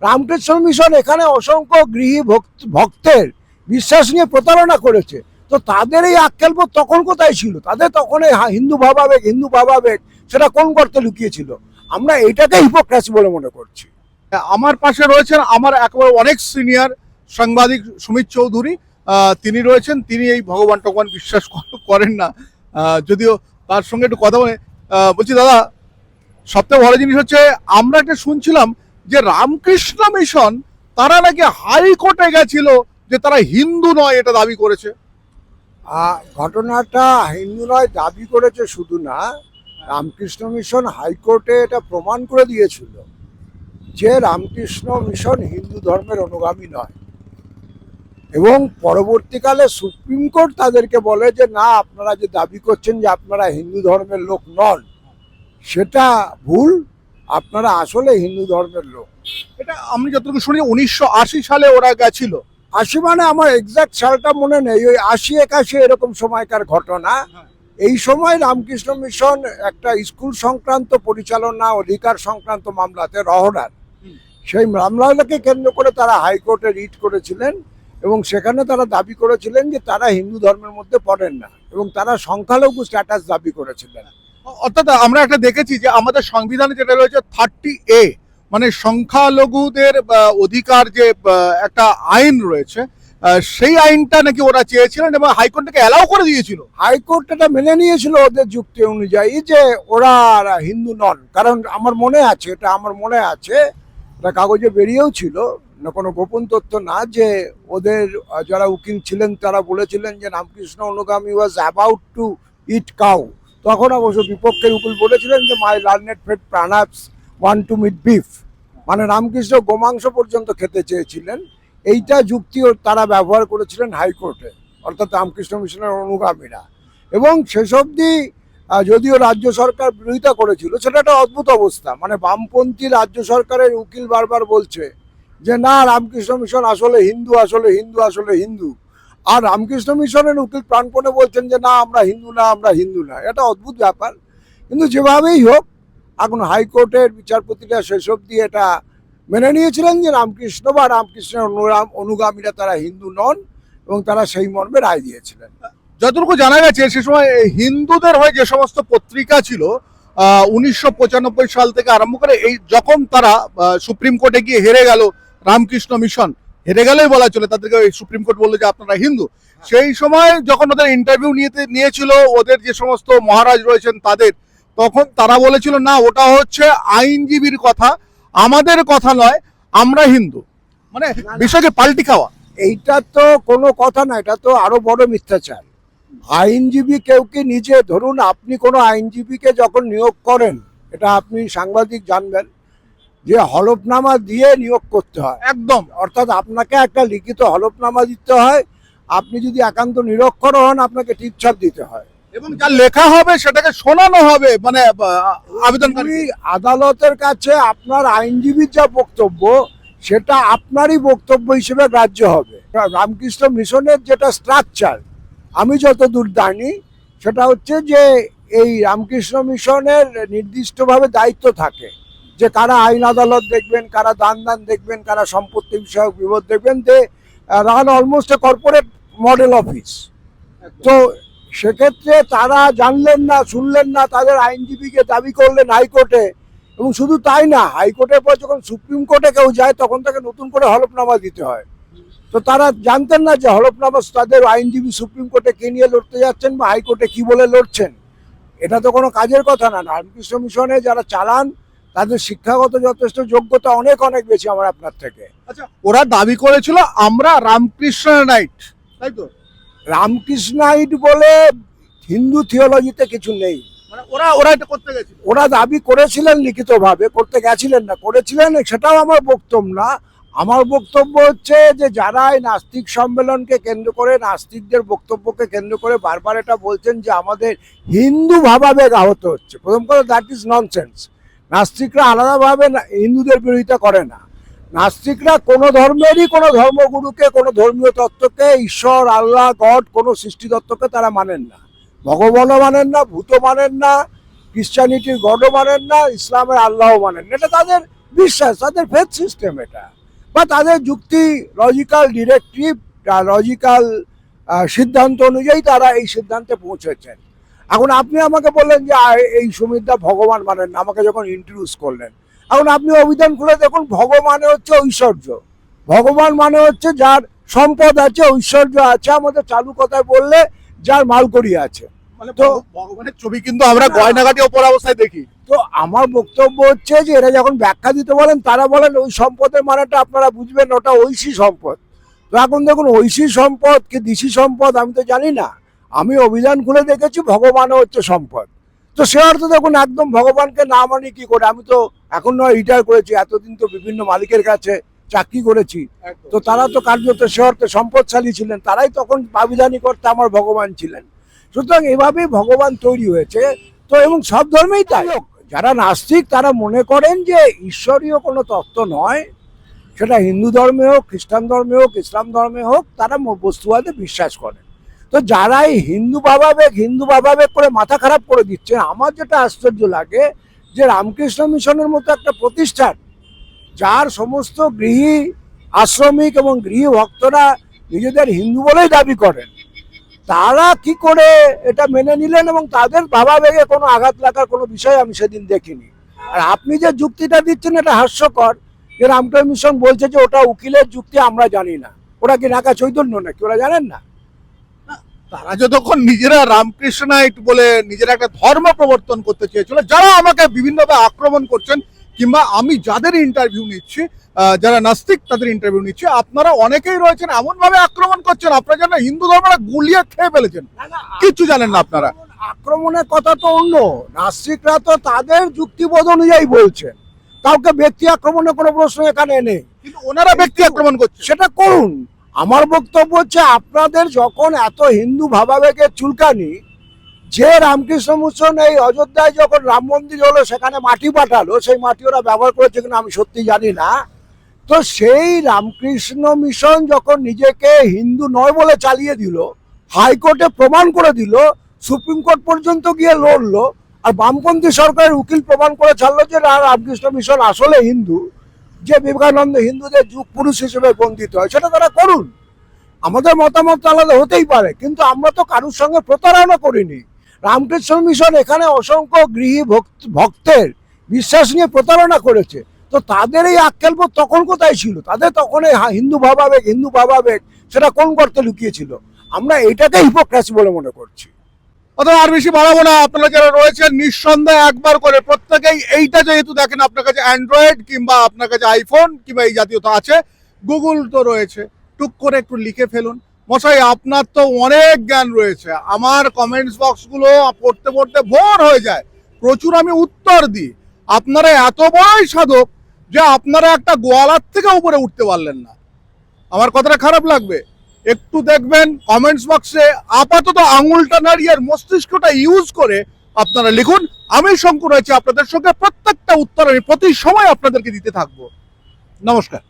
Ramakrishna mission এখানে অসংখ্য গৃহী ভক্ত- ভক্তের বিশ্বাস নিয়ে প্রতারণা করেছে। তো তাদের এই আক্কেলবোধ তখন কোথায় ছিল? তাদের তখন এই হিন্দু ভাবাবেগ হিন্দু ভাবাবেগ, সেটা কোন গর্তে লুকিয়েছিল? আমরা এটাকে হিপোক্রাসি বলে মনে করছি। আমার পাশে রয়েছেন আমার একেবারে অনেক সিনিয়র সাংবাদিক সুমিত চৌধুরী। তিনি রয়েছেন, তিনি এই ভগবান টগবান বিশ্বাস করেন না। যদিও তার সঙ্গে একটু কথা বলে বলছি, দাদা সবথেকে বড় জিনিস হচ্ছে আমরা একটা শুনছিলাম যে রামকৃষ্ণ মিশন, তারা নাকি হাইকোর্টে গেছিল যে তারা হিন্দু নয় এটা দাবি করেছে। ঘটনাটা হিন্দু নয় দাবি করেছে শুধু না, রামকৃষ্ণ মিশন হাইকোর্টে এটা প্রমাণ করে দিয়েছিল যে রামকৃষ্ণ মিশন হিন্দু ধর্মের অনুগামী নয়। এবং পরবর্তীকালে সুপ্রিম কোর্ট তাদেরকে বলে যে, না, আপনারা যে দাবি করছেন যে আপনারা হিন্দু ধর্মের লোক নন, সেটা ভুল আপনারা আসলে হিন্দু ধর্মের লোক। এটা আমি যতটুকু শুনি উনিশশো আশি সালে ওরা গেছিল। আশি মানে আমার এক্সাক্ট সালটা মনে নেই ওই আশি একাশি এরকম সময়কার ঘটনা। হ্যাঁ। এই সময় রামকৃষ্ণ মিশন একটা স্কুল সংক্রান্ত পরিচালনা অধিকার সংক্রান্ত মামলাতে রহনার। সেই মামলাটাকে কেন্দ্র করে তারা হাইকোর্টে রিট করেছিলেন এবং সেখানে তারা দাবি করেছিলেন যে তারা হিন্দু ধর্মের মধ্যে পড়েন না এবং তারা সংখ্যালঘু স্ট্যাটাস দাবি করেছিলেন। অর্থাৎ আমরা একটা দেখেছি যে আমাদের সংবিধানে যেটা রয়েছে থার্টি এ মানে সংখ্যালঘুদের অধিকার যে একটা আইন রয়েছে সেই আইনটা নাকি ওরা চেয়েছিলেন এবং হাইকোর্ট থেকে অ্যালাউ করে দিয়েছিল। হাইকোর্ট এটা মেনে নিয়েছিল ওদের যুক্তি অনুযায়ী যে ওরা হিন্দু নন। কারণ আমার মনে আছে, এটা আমার মনে আছে, এটা কাগজে বেরিয়েও ছিল কোনো গোপন তথ্য না যে ওদের যারা উকিল ছিলেন তারা বলেছিলেন যে রামকৃষ্ণ অনুগামী was about to eat cow তখন অবশ্য বিপক্ষের উকিল বলেছিলেন যে মাই লার্নেট ফেড প্রাণাপস ওয়ান টু মিট বিফ মানে রামকৃষ্ণ গোমাংস পর্যন্ত খেতে চেয়েছিলেন। এইটা যুক্তিও তারা ব্যবহার করেছিলেন হাইকোর্টে, অর্থাৎ রামকৃষ্ণ মিশনের অনুগামীরা। এবং শেষ অবধি যদিও রাজ্য সরকার বিরোধিতা করেছিল, সেটা একটা অদ্ভুত অবস্থা। মানে বামপন্থী রাজ্য সরকারের উকিল বারবার বলছে যে, না, রামকৃষ্ণ মিশন আসলে হিন্দু আসলে হিন্দু আসলে হিন্দু। আর রামকৃষ্ণ মিশনের উকিল প্রাণপণে বলছেন যে, না, আমরা হিন্দু না, আমরা হিন্দু না। এটা অদ্ভুত ব্যাপার। কিন্তু যেভাবেই হোক, এখন হাইকোর্টের বিচারপতিরা শেষ অবধি এটা মেনে নিয়েছিলেন যে, রামকৃষ্ণ বা রামকৃষ্ণের অনুরাম, অনুগামীরা তারা হিন্দু নন এবং তারা সেই মর্মে রায় দিয়েছিলেন। যতটুকু জানা গেছে, সে সময় হিন্দুদের হয়ে যে সমস্ত পত্রিকা ছিল উনিশশো পঁচানব্বই সাল থেকে আরম্ভ করে এই যখন তারা সুপ্রিম কোর্টে গিয়ে হেরে গেল রামকৃষ্ণ মিশন হেরে গেলেই বলা চলে। তাদেরকে সুপ্রিম কোর্ট বলল যে আপনারা হিন্দু। সেই সময় যখন ওদের ইন্টারভিউ নিয়েতে নিয়েছিল ওদের যে সমস্ত মহারাজ রয়েছেন তাদের তখন তারা বলেছিল না ওটা হচ্ছে আইনজীবীর কথা। আমাদের কথা নয় আমরা হিন্দু। মানে বিষয়কে পাল্টি খাওয়া। এইটা তো কোনো কথা না এটা তো আরও বড় মিথ্যাচার। আইনজীবী কেউ কি নিজে ধরুন আপনি কোনো আইনজীবীকে যখন নিয়োগ করেন এটা আপনি সাংবাদিক জানবেন যে হলফনামা দিয়ে নিয়োগ করতে হয়। একদম। অর্থাৎ আপনাকে একটা লিখিত হলফনামা দিতে হয়। আপনি যদি একান্ত নিরক্ষর হন আপনাকে টিপছাপ দিতে হয়। এবং যা লেখা হবে সেটাকে শোনানো হবে মানে আবেদনকারী আদালতের কাছে আপনার আইনজীবীর যা বক্তব্য সেটা আপনারই বক্তব্য হিসেবে গ্রাহ্য হবে। রামকৃষ্ণ মিশনের যেটা স্ট্রাকচার আমি যতদূর জানি সেটা হচ্ছে যে এই রামকৃষ্ণ মিশনের নির্দিষ্টভাবে দায়িত্ব থাকে। যে কারা আইন আদালত দেখবেন, কারা দান দান দেখবেন, কারা সম্পত্তি বিষয়ক বিপদ দেখবেন they run almost a corporate model office তো সেক্ষেত্রে তারা জানলেন না, শুনলেন না, তাদের আইনজীবীকে দাবি করলেন হাইকোর্টে। এবং শুধু তাই না, হাইকোর্টের পর যখন সুপ্রিম কোর্টে কেউ যায়, তখন তাকে নতুন করে হলফনামা দিতে হয়। তো তারা জানতেন না যে হলফনামা তাদের আইনজীবী সুপ্রিম কোর্টে কে নিয়ে লড়তে যাচ্ছেন বা হাইকোর্টে কি বলে লড়ছেন। এটা তো কোনো কাজের কথা না। রামকৃষ্ণ মিশনে যারা চালান তাদের শিক্ষাগত যথেষ্ট যোগ্যতা অনেক অনেক বেশি আমার আপনার থেকে। আচ্ছা ওরা দাবি করেছিল আমরা রামকৃষ্ণ নাইট তাই তো? রামকৃষ্ণ নাইট বলে হিন্দু থিওলজিতে কিছু নেই। মানে ওরা ওরা এটা করতে গেছিল? ওরা দাবি করেছিলেন লিখিতভাবে করতে গেছিলেন না করেছিলেন সেটাও আমার বক্তব্য না। আমার বক্তব্য হচ্ছে যে যারা এই নাস্তিক সম্মেলনকে কেন্দ্র করে নাস্তিকদের বক্তব্যকে কেন্দ্র করে বারবার এটা বলছেন যে আমাদের হিন্দু ভাবাবেগ আহত হচ্ছে। প্রথম কথা দ্যাট ইজ ননসেন্স নাস্তিকরা আলাদাভাবে হিন্দুদের বিরোধিতা করে না। নাস্তিকরা কোনো ধর্মেরই কোনো ধর্মগুরুকে, কোনো ধর্মীয় তত্ত্বকে, ঈশ্বর, আল্লাহ, গড, কোনো সৃষ্টি তত্ত্বকে তারা মানেন না। ভগবানও মানেন না ভূত মানেন না ক্রিশ্চানিটির গডও মানেন না, ইসলামের আল্লাহও মানেন এটা তাদের বিশ্বাস, তাদের ফেথ সিস্টেম এটা। বা তাদের যুক্তি, লজিক্যাল ডিরেক্টিভ, লজিক্যাল সিদ্ধান্ত অনুযায়ী তারা এই সিদ্ধান্তে পৌঁছেছেন। এখন আপনি আমাকে বললেন যে এই সুমিতদা ভগবান মানেন না, আমাকে যখন ইন্ট্রোডিউস করলেন। এখন আপনি অভিধান খুলে দেখুন ভগবানে হচ্ছে ঐশ্বর্য। ভগবান মানে হচ্ছে যার সম্পদ আছে ঐশ্বর্য আছে আমাদের চালু কথায় বললে যার মালকড়ি আছে। মানে তো- ভগবানের ছবি কিন্তু আমরা গয়নাঘাটি ওপর অবস্থায় দেখি। তো আমার বক্তব্য হচ্ছে যে এরা যখন ব্যাখ্যা দিতে বলেন তারা বলেন ওই সম্পদের মানেটা আপনারা বুঝবেন ওটা ঐশী সম্পদ। তো এখন দেখুন ঐশী সম্পদ কি দিশি সম্পদ আমি তো জানি না। আমি অভিযান খুলে দেখেছি ভগবানও হচ্ছে সম্পদ। তো সে অর্থে দেখুন একদম ভগবানকে না মানি কি করে? আমি তো এখন নয় রিটায়ার করেছি। এতদিন তো বিভিন্ন মালিকের কাছে চাকরি করেছি। তো তারা তো কার্যত সে অর্থে সম্পদশালী ছিলেন। তারাই তখন আবিধানি করতে আমার ভগবান ছিলেন। সুতরাং এভাবেই ভগবান তৈরি হয়েছে। তো এবং সব ধর্মেই তাই। যারা নাস্তিক তারা মনে করেন যে ঈশ্বরীয় কোনো তত্ত্ব নয়। সেটা হিন্দু ধর্মে হোক খ্রিস্টান ধর্মে হোক ইসলাম ধর্মে হোক তারা বস্তুবাদে বিশ্বাস করেন। তো যারা এই হিন্দু ভাবাবেগ হিন্দু ভাবাবেগ করে মাথা খারাপ করে দিচ্ছে আমার যেটা আশ্চর্য লাগে যে রামকৃষ্ণ মিশনের মতো একটা প্রতিষ্ঠান, যার সমস্ত গৃহী আশ্রমিক এবং গৃহী ভক্তরা নিজেদের হিন্দু বলেই দাবি করেন, তারা কি করে এটা মেনে নিলেন এবং তাদের ভাবাবেগে কোনো আঘাত লাগার কোনো বিষয় আমি সেদিন দেখিনি। আর আপনি যে যুক্তিটা দিচ্ছেন এটা হাস্যকর, যে রামকৃষ্ণ মিশন বলছে যে ওটা উকিলের যুক্তি, আমরা জানি না। ওরা কি নাকা চৈতন্য নাকি? ওরা জানেন না? তারা যতক্ষণ নিজেরা রামকৃষ্ণাইট বলে নিজেরা একটা ধর্ম প্রবর্তন করতে চেয়েছিল যারা আমাকে বিভিন্নভাবে আক্রমণ করছেন কিংবা আমি যাদের ইন্টারভিউ নিচ্ছি যারা নাস্তিক তাদের ইন্টারভিউ নিচ্ছি আপনারা অনেকেই রয়েছেন এমন ভাবে আক্রমণ করছেন আপনারা যেন হিন্দু ধর্মটা গুলিয়ে খেয়ে ফেলেছেন। কিচ্ছু জানেন না আপনারা। আক্রমণের কথা তো অন্য। নাস্তিকরা তো তাদের যুক্তিবোধ অনুযায়ী বলছেন কাউকে ব্যক্তি আক্রমণের কোনো প্রশ্ন এখানে নেই। কিন্তু ওনারা ব্যক্তি আক্রমণ করছে। সেটা করুন। আমার বক্তব্য হচ্ছে আপনাদের যখন এত হিন্দু ভাবাবেগের চুলকানি, যে রামকৃষ্ণ মিশন এই অযোধ্যায় যখন রাম মন্দির হলো, সেখানে মাটি পাঠালো, সেই মাটি ওরা ব্যবহার করেছে কিনা আমি সত্যি জানি না। তো সেই রামকৃষ্ণ মিশন যখন নিজেকে হিন্দু নয় বলে চালিয়ে দিল, হাইকোর্টে প্রমাণ করে দিল, সুপ্রিম কোর্ট পর্যন্ত গিয়ে লড়লো, আর বামপন্থী সরকারের উকিল প্রমাণ করে ছাড়লো যে রামকৃষ্ণ মিশন আসলে হিন্দু। যে বিবেকানন্দ হিন্দুদের যুগ পুরুষ হিসেবে বন্দিত হয়, সেটা তারা করুন। আমাদের মতামত আলাদা হতেই পারে, কিন্তু আমরা তো কারুর সঙ্গে প্রতারণা করিনি। রামকৃষ্ণ মিশন এখানে অসংখ্য গৃহী ভক্ত- ভক্তের বিশ্বাস নিয়ে প্রতারণা করেছে। তো তাদের এই আক্ষেপবোধ তখন কোথায় ছিল? তাদের তখন এই হিন্দু ভাবাবেগ হিন্দু ভাবাবেগ, সেটা কোন গর্তে লুকিয়েছিল? আমরা এটাকে হিপোক্রাসি বলে মনে করছি। অথবা আর বেশি বাড়াবো না, আপনারা যারা রয়েছেন, নিঃসন্দেহে একবার করে প্রত্যেকেই এইটা যেহেতু দেখেন আপনার কাছে অ্যান্ড্রয়েড কিংবা আপনার কাছে আইফোন কিংবা এই জাতীয় তো আছে গুগল তো রয়েছে। টুক করে একটু লিখে ফেলুন। মশাই, আপনার তো অনেক জ্ঞান রয়েছে। আমার কমেন্টস বক্সগুলো পড়তে পড়তে ভোর হয়ে যায়। প্রচুর আমি উত্তর দিই। আপনারা এত বড়ই সাধক যে আপনারা একটা গোয়ালার থেকে উপরে উঠতে পারলেন না। আমার কথাটা খারাপ লাগবে। একটু দেখবেন কমেন্টস বক্সে আপাতত আঙুলটা নাড়িয়ে আর মস্তিষ্কটা ইউজ করে আপনারা লিখুন। আমি শঙ্কর রয়েছি আপনাদের সঙ্গে। প্রত্যেকটা উত্তর আমি প্রতি সময় আপনাদেরকে দিতে থাকব। নমস্কার।